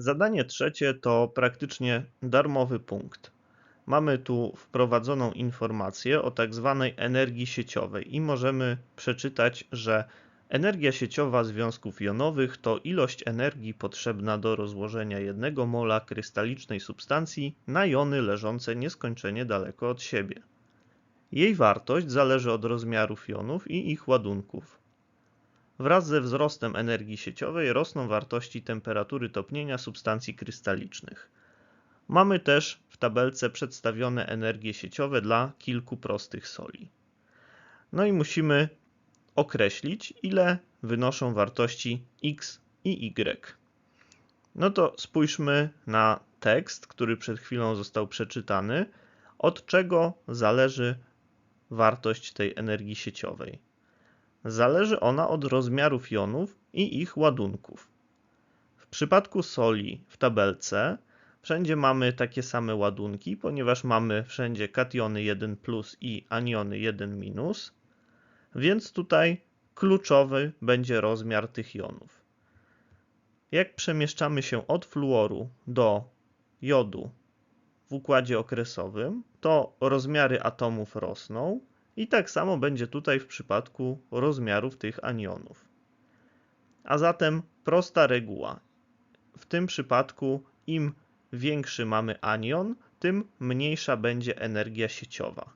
Zadanie trzecie to praktycznie darmowy punkt. Mamy tu wprowadzoną informację o tak zwanej energii sieciowej i możemy przeczytać, że energia sieciowa związków jonowych to ilość energii potrzebna do rozłożenia jednego mola krystalicznej substancji na jony leżące nieskończenie daleko od siebie. Jej wartość zależy od rozmiarów jonów i ich ładunków. Wraz ze wzrostem energii sieciowej rosną wartości temperatury topnienia substancji krystalicznych. Mamy też w tabelce przedstawione energie sieciowe dla kilku prostych soli. No i musimy określić, ile wynoszą wartości x i y. No to spójrzmy na tekst, który przed chwilą został przeczytany, od czego zależy wartość tej energii sieciowej. Zależy ona od rozmiarów jonów i ich ładunków. W przypadku soli w tabelce wszędzie mamy takie same ładunki, ponieważ mamy wszędzie kationy 1 plus i aniony 1 minus, więc tutaj kluczowy będzie rozmiar tych jonów. Jak przemieszczamy się od fluoru do jodu w układzie okresowym, to rozmiary atomów rosną i tak samo będzie tutaj w przypadku rozmiarów tych anionów. A zatem prosta reguła. W tym przypadku im większy mamy anion, tym mniejsza będzie energia sieciowa.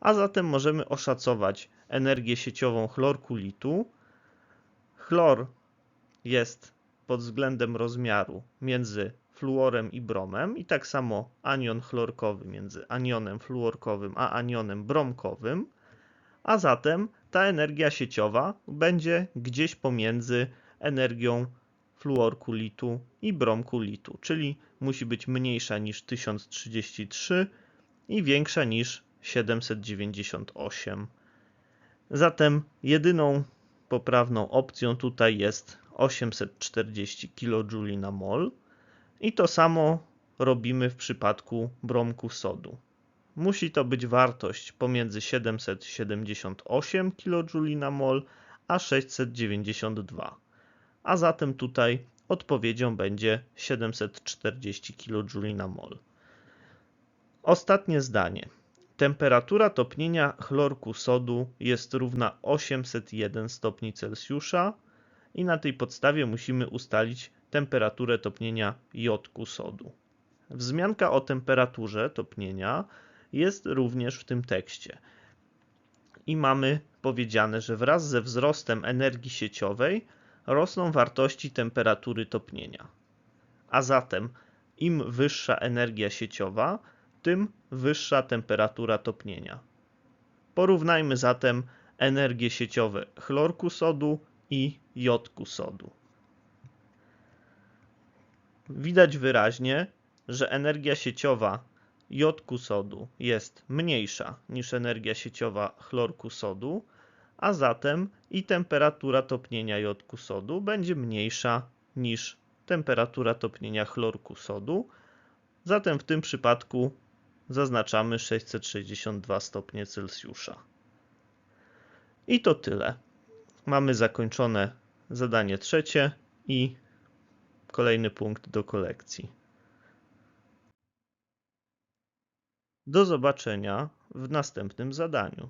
A zatem możemy oszacować energię sieciową chlorkulitu. Chlor jest pod względem rozmiaru między fluorem i bromem i tak samo anion chlorkowy między anionem fluorkowym a anionem bromkowym, a zatem ta energia sieciowa będzie gdzieś pomiędzy energią fluorkulitu i bromkulitu, czyli musi być mniejsza niż 1033 i większa niż 798. Zatem jedyną poprawną opcją tutaj jest 840 kJ na mol. I to samo robimy w przypadku bromku sodu. Musi to być wartość pomiędzy 778 kJ na mol a 692. A zatem tutaj odpowiedzią będzie 740 kJ na mol. Ostatnie zdanie. Temperatura topnienia chlorku sodu jest równa 801 stopni Celsjusza i na tej podstawie musimy ustalić temperaturę topnienia jodku sodu. Wzmianka o temperaturze topnienia jest również w tym tekście. I mamy powiedziane, że wraz ze wzrostem energii sieciowej rosną wartości temperatury topnienia. A zatem im wyższa energia sieciowa, tym wyższa temperatura topnienia. Porównajmy zatem energie sieciowe chlorku sodu i jodku sodu. Widać wyraźnie, że energia sieciowa jodku sodu jest mniejsza niż energia sieciowa chlorku sodu, a zatem i temperatura topnienia jodku sodu będzie mniejsza niż temperatura topnienia chlorku sodu. Zatem w tym przypadku zaznaczamy 662 stopnie Celsjusza. I to tyle. Mamy zakończone zadanie trzecie i kolejny punkt do kolekcji. Do zobaczenia w następnym zadaniu.